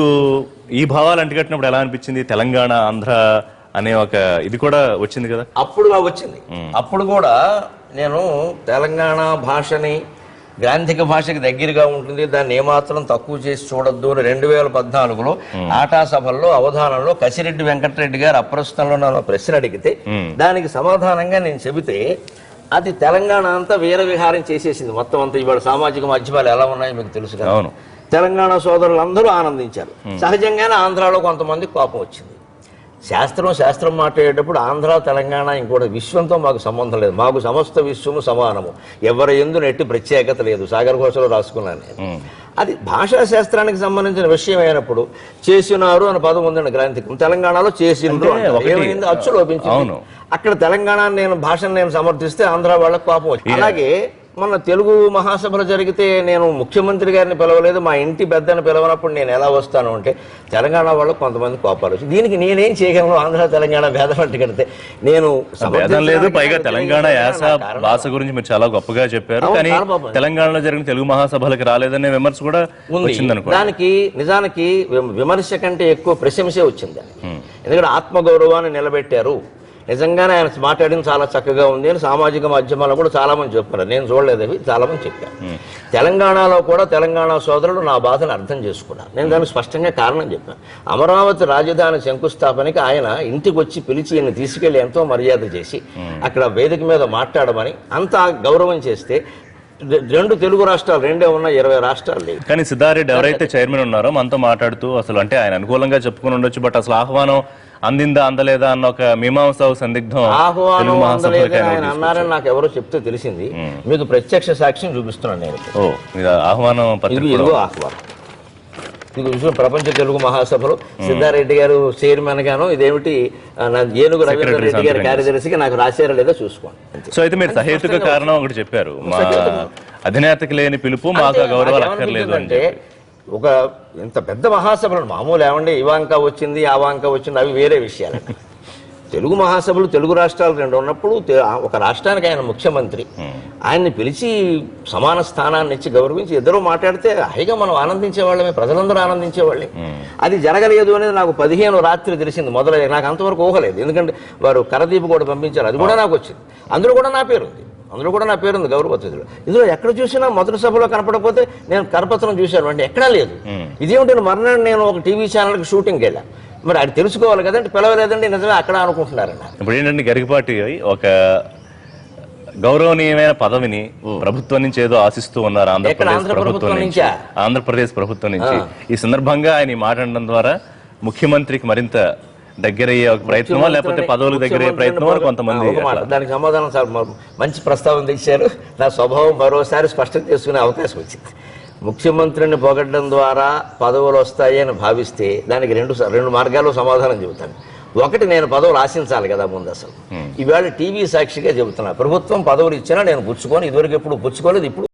మీకు ఈ భావాలు అంటికట్టినప్పుడు ఎలా అనిపించింది? తెలంగాణ ఆంధ్ర అనే ఒక ఇది కూడా వచ్చింది కదా? అప్పుడు నాకు వచ్చింది. అప్పుడు కూడా నేను తెలంగాణ భాషని గ్రాంధిక భాషకి దగ్గరగా ఉంటుంది. దాన్ని ఏమాత్రం తక్కువ చేసి చూడొద్దు అని రెండు వేల పద్నాలుగులో ఆటా సభల్లో అవధానంలో కసిరెడ్డి వెంకటరెడ్డి గారు అప్రస్తుతంలో నన్ను ప్రశ్న అడిగితే దానికి సమాధానంగా నేను చెబితే అది తెలంగాణ అంతా వీర విహారం చేసేసింది. మొత్తం అంతా ఇవాళ సామాజిక మాధ్యమాలు ఎలా ఉన్నాయో మీకు తెలుసు కదా. అవును. తెలంగాణ సోదరులందరూ ఆనందించారు. సహజంగానే ఆంధ్రాలో కొంతమంది కోపం వచ్చింది. శాస్త్రం శాస్త్రం మాట్లాడేటప్పుడు ఆంధ్ర తెలంగాణ ఇంకోటి విశ్వంతో మాకు సంబంధం లేదు. మాకు సమస్త విశ్వము సమానము. ఎవరి ఎందు నెట్టి ప్రత్యేకత లేదు. సాగర్ ఘోషలో రాసుకున్నాను నేను. అది భాషా శాస్త్రానికి సంబంధించిన విషయం అయినప్పుడు చేసినారు అనే పదం ఉందండి గ్రాంథికం తెలంగాణలో చేసిండ్రు. ఒకటి- ఏమైంది అచ్చు లోపించింది. అక్కడ తెలంగాణ నేను భాషను నేను సమర్థిస్తే ఆంధ్ర వాళ్ళకి కోపం వచ్చింది అలాగే మన తెలుగు మహాసభలు జరిగితే నేను ముఖ్యమంత్రి గారిని పిలవలేదు మా ఇంటి పెద్దని పిలవనప్పుడు నేను ఎలా వస్తాను అంటే తెలంగాణ వాళ్ళకు కొంతమంది కోపాలు వచ్చి దీనికి నేనేం చేయగలను? ఆంధ్ర తెలంగాణ భేదం అంటే కడితే నేను భేదం లేదు పైగా తెలంగాణ యాస. భాష గురించి మీరు చాలా గొప్పగా చెప్పారు. కానీ. తెలంగాణలో జరిగిన తెలుగు మహాసభలకు రాలేదనే విమర్శ కూడా ఉంది. దానికి నిజానికి విమ- విమర్శ కంటే ఎక్కువ ప్రశంసే వచ్చింది ఎందుకంటే ఆత్మగౌరవాన్ని నిలబెట్టారు. నిజంగానే ఆయన మాట్లాడింది చాలా చక్కగా ఉంది అని సామాజిక మాధ్యమాల్లో కూడా చాలా మంది చెప్పారు. నేను చూడలేదు అవి చాలా మంది చెప్పారు. తెలంగాణలో కూడా తెలంగాణ సోదరులు నా బాధను అర్థం చేసుకున్నారు. నేను దానికి స్పష్టంగా కారణం చెప్పాను. అమరావతి రాజధాని శంకుస్థాపనకి ఆయన ఇంటికి వచ్చి పిలిచి ఈయన తీసుకెళ్ళి ఎంతో మర్యాద చేసి అక్కడ వేదిక మీద మాట్లాడమని అంత గౌరవం చేస్తే రెండు తెలుగు రాష్ట్రాలు రెండే ఉన్న ఇరవై రాష్ట్రాలు లేవు. కానీ సిద్ధారెడ్డి ఎవరైతే చైర్మన్ ఉన్నారో మనతో మాట్లాడుతూ అసలు అంటే ఆయన అనుకూలంగా చెప్పుకుని ఉండొచ్చు బట్ అసలు ఆహ్వానం అందిందా అందలేదా అన్న ఒక మీమాంస సందిగ్ధం ఆహ్వానం అందలేదని ఆయన అన్నారని నాకు ఎవరో చెప్తే తెలిసింది. మీకు ప్రత్యక్ష సాక్ష్యం చూపిస్తున్నాను నేను. ఓ ఆహ్వానం పత్రిక ఇదిగో ఆహ్వానం. ఇది విషయం ప్రపంచ తెలుగు మహాసభలు సిద్ధారెడ్డి గారు చైర్మన్ గాను ఇదేమిటి ఏనుగు రవీంద్ర రెడ్డి గారి కార్యదర్శిగా నాకు రాశారో లేదో చూసుకోండి. సో అయితే మీరు సహేతుక కారణం ఒకటి చెప్పారు. మా అధినేతకి లేని పిలుపు మాకు అంటే గౌరవాలు అక్కర్లేదు ఏమనిపించిందంటే ఒక ఇంత పెద్ద మహాసభలు మామూలు ఏమండి ఇవాంక వచ్చింది ఆ వాంక వచ్చింది అవి వేరే విషయాలు తెలుగు మహాసభలు తెలుగు రాష్ట్రాలు రెండు ఉన్నప్పుడు ఒక రాష్ట్రానికి ఆయన ముఖ్యమంత్రి. ఆయన్ని పిలిచి సమాన స్థానాన్ని ఇచ్చి గౌరవించి ఇద్దరు మాట్లాడితే హైగా మనం ఆనందించే వాళ్ళమే ప్రజలందరూ ఆనందించే వాళ్ళే అది జరగలేదు అనేది నాకు పదిహేను రాత్రి తెలిసింది మొదలై నాకు అంతవరకు ఊహలేదు. ఎందుకంటే వారు కరదీపు కూడా పంపించారు. అది కూడా నాకు వచ్చింది. అందులో కూడా నా పేరు ఉంది అందులో కూడా నా పేరు ఉంది గౌరవ అతిథులు. ఇందులో ఎక్కడ చూసినా మొదటి సభలో కనపడకపోతే నేను కరపత్రం చూశాను. అంటే ఎక్కడా లేదు. ఇదేమిటి మర్నాడు నేను ఒక టీవీ ఛానల్కి షూటింగ్కి వెళ్ళా. మరి అది తెలుసుకోవాలి కదంటే పిలవలేదండి నిజమే అక్కడ అనుకుంటున్నారన్న ఇప్పుడు ఏంటంటే గరికపాటి ఒక గౌరవనీయమైన పదవిని ప్రభుత్వం నుంచి ఏదో ఆశిస్తూ ఉన్నారు ఆంధ్రప్రదేశ్ ఆంధ్ర ప్రభుత్వం నుంచి? ఆంధ్రప్రదేశ్ ప్రభుత్వం నుంచి. ఈ సందర్భంగా ఆయన ఈ మాట అనడం ద్వారా ముఖ్యమంత్రికి మరింత దగ్గరయ్యే ఒక ప్రయత్నమా లేకపోతే పదవులకు దగ్గరయ్యే ప్రయత్నమా కొంతమంది దానికి సమాధానం సార్ మంచి ప్రస్తావన తెచ్చారు నా స్వభావం మరోసారి స్పష్టం చేసుకునే అవకాశం వచ్చింది. ముఖ్యమంత్రిని పొగడ్డం ద్వారా పదవులు వస్తాయి అని భావిస్తే దానికి రెండు రెండు మార్గాల్లో సమాధానం చెబుతాను. ఒకటి నేను పదవులు ఆశించాలి కదా ముందు అసలు. ఈవేళ టీవీ సాక్షిగా చెబుతున్నా ప్రభుత్వం పదవులు ఇచ్చినా నేను పుచ్చుకొని ఇదివరకు ఎప్పుడు పుచ్చుకోలేదు ఇప్పుడు